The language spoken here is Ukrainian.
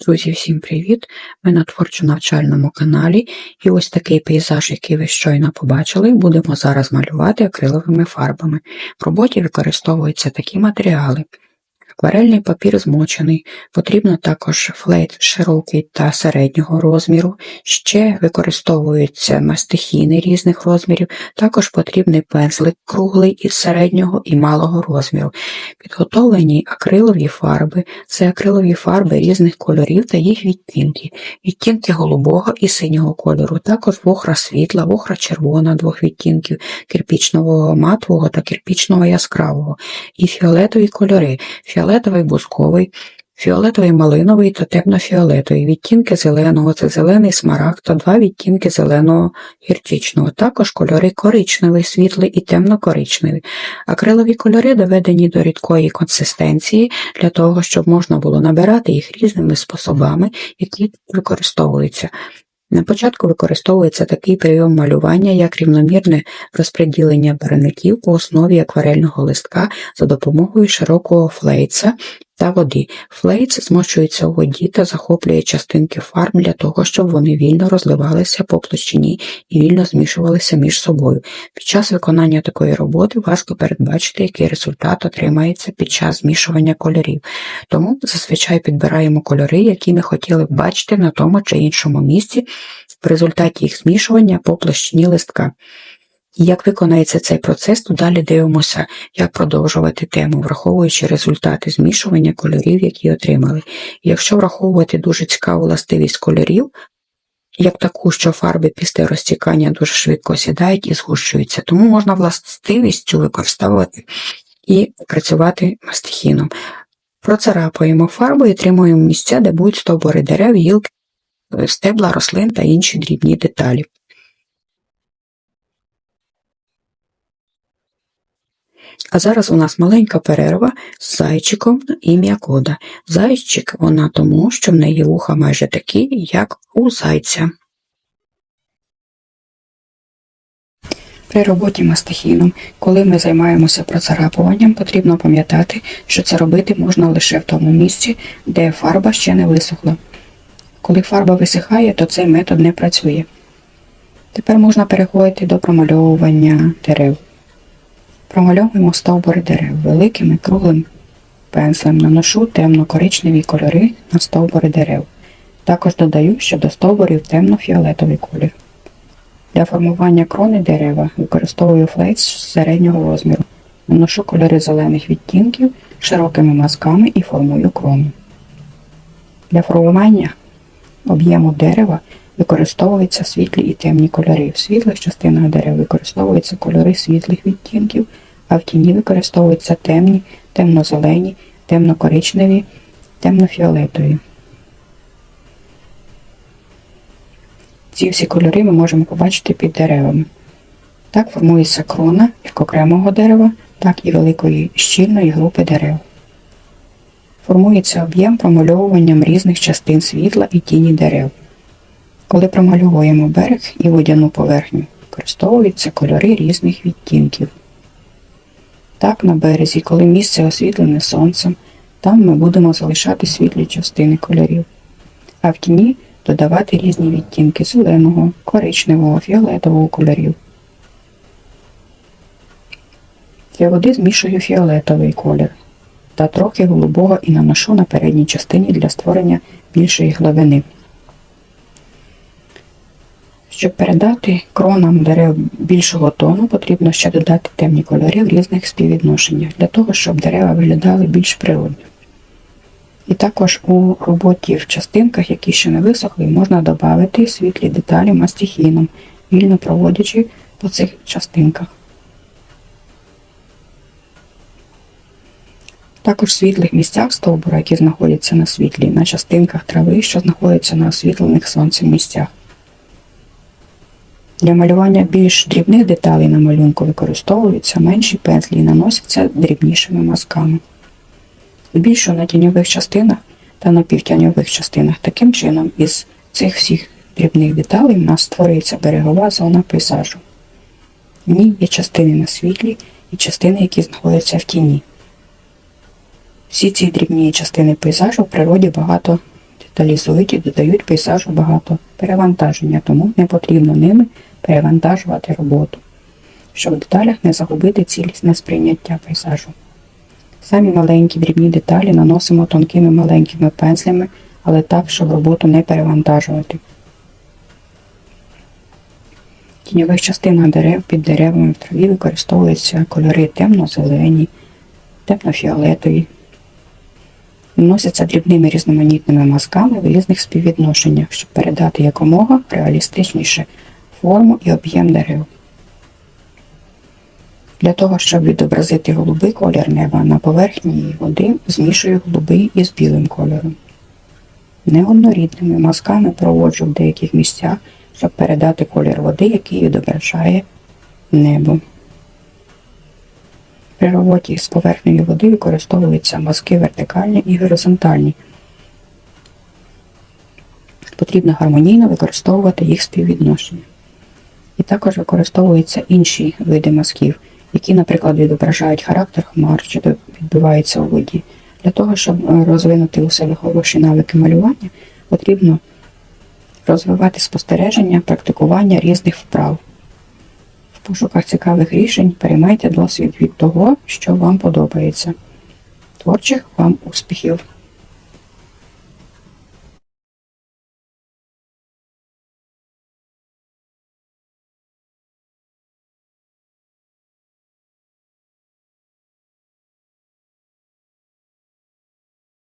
Друзі, всім привіт! Ми на творчо-навчальному каналі, і ось такий пейзаж, який ви щойно побачили, будемо зараз малювати акриловими фарбами. В роботі використовуються такі матеріали. Акварельний папір змочений, потрібно також флейт широкий та середнього розміру, ще використовуються мастихіни різних розмірів, також потрібний пензлик круглий із середнього і малого розміру. Підготовлені акрилові фарби. Це акрилові фарби різних кольорів та їх відтінки, відтінки голубого і синього кольору, також вохра світла, вохра червона двох відтінків, кирпічного матового та кирпічного яскравого, і фіолетові кольори, фіолетовий бусковий, фіолетовий малиновий та темно-фіолетовий, відтінки зеленого це зелений смарагд та два відтінки зеленого гірчичного, також кольори коричневий, світлий і темно-коричневий. Акрилові кольори доведені до рідкої консистенції для того, щоб можна було набирати їх різними способами, які використовуються. На початку використовується такий прийом малювання, як рівномірне розподілення барвників по основі акварельного листка за допомогою широкого флейца та води. Флейц змочується у воді та захоплює частинки фарб для того, щоб вони вільно розливалися по площині і вільно змішувалися між собою. Під час виконання такої роботи важко передбачити, який результат отримається під час змішування кольорів. Тому зазвичай підбираємо кольори, які ми хотіли б бачити на тому чи іншому місці в результаті їх змішування по площині листка. Як виконається цей процес, то далі дивимося, як продовжувати тему, враховуючи результати змішування кольорів, які отримали. Якщо враховувати дуже цікаву властивість кольорів, як таку, що фарби після розтікання дуже швидко сідають і згущуються, тому можна властивість цю використовувати і працювати мастихіном. Процарапуємо фарбу і отримуємо місця, де будуть стовбури дерев, гілки, стебла, рослин та інші дрібні деталі. А зараз у нас маленька перерва з зайчиком на ім'я кода. Зайчик вона тому, що в неї вуха майже такі, як у зайця. При роботі мастихіном, коли ми займаємося процарапуванням, потрібно пам'ятати, що це робити можна лише в тому місці, де фарба ще не висохла. Коли фарба висихає, то цей метод не працює. Тепер можна переходити до промальовування дерев. Промальовуємо стовбури дерев великим і круглим пензлем. Наношу темно-коричневі кольори на стовбури дерев. Також додаю, що до стовбурів темно-фіолетовий колір. Для формування крони дерева використовую флейт середнього розміру. Наношу кольори зелених відтінків широкими мазками і формую крону. Для формування об'єму дерева використовуються світлі і темні кольори. В світлих частинах дерев використовуються кольори світлих відтінків, а в тіні використовуються темні, темно-зелені, темно-коричневі, темно-фіолетові. Ці всі кольори ми можемо побачити під деревами. Так формується крона як окремого дерева, так і великої щільної групи дерев. Формується об'єм промальовуванням різних частин світла і тіні дерев. Коли промальовуємо берег і водяну поверхню, використовуються кольори різних відтінків. Так, на березі, коли місце освітлене сонцем, там ми будемо залишати світлі частини кольорів, а в тіні додавати різні відтінки зеленого, коричневого, фіолетового кольорів. Для води змішую фіолетовий колір та трохи голубого і наношу на передній частині для створення більшої глибини. Щоб передати кронам дерев більшого тону, потрібно ще додати темні кольори в різних співвідношеннях, для того, щоб дерева виглядали більш природно. І також у роботі в частинках, які ще не висохли, можна додати світлі деталі мастихіном, вільно проводячи по цих частинках. Також в світлих місцях стовбура, які знаходяться на світлі, на частинках трави, що знаходяться на освітлених сонцем місцях. Для малювання більш дрібних деталей на малюнку використовуються менші пензлі і наносяться дрібнішими мазками. Збільшую на тіньових частинах та на півтяньових частинах. Таким чином, із цих всіх дрібних деталей в нас створюється берегова зона пейзажу. В ній є частини на світлі і частини, які знаходяться в тіні. Всі ці дрібні частини пейзажу в природі багато та лісовиті додають пейзажу багато перевантаження, тому не потрібно ними перевантажувати роботу, щоб в деталях не загубити цілісне сприйняття пейзажу. Самі маленькі дрібні деталі наносимо тонкими маленькими пензлями, але так, щоб роботу не перевантажувати. Тіньових частинах дерев під деревами в траві використовуються кольори темно-зелені, темно-фіолетові. Наносяться дрібними різноманітними мазками в різних співвідношеннях, щоб передати якомога реалістичніше форму і об'єм дерев. Для того, щоб відобразити голубий колір неба на поверхні води, змішую голубий із білим кольором. Неоднорідними мазками проводжу в деяких місцях, щоб передати колір води, який відображає небо. При роботі з поверхнею води використовуються мазки вертикальні і горизонтальні. Потрібно гармонійно використовувати їх співвідношення. І також використовуються інші види мазків, які, наприклад, відображають характер хмар, що відбувається у воді. Для того, щоб е, розвинути у себе хороші навики малювання, потрібно розвивати спостереження, практикування різних вправ. Пошуках цікавих рішень переймайте досвід від того, що вам подобається. Творчих вам успіхів!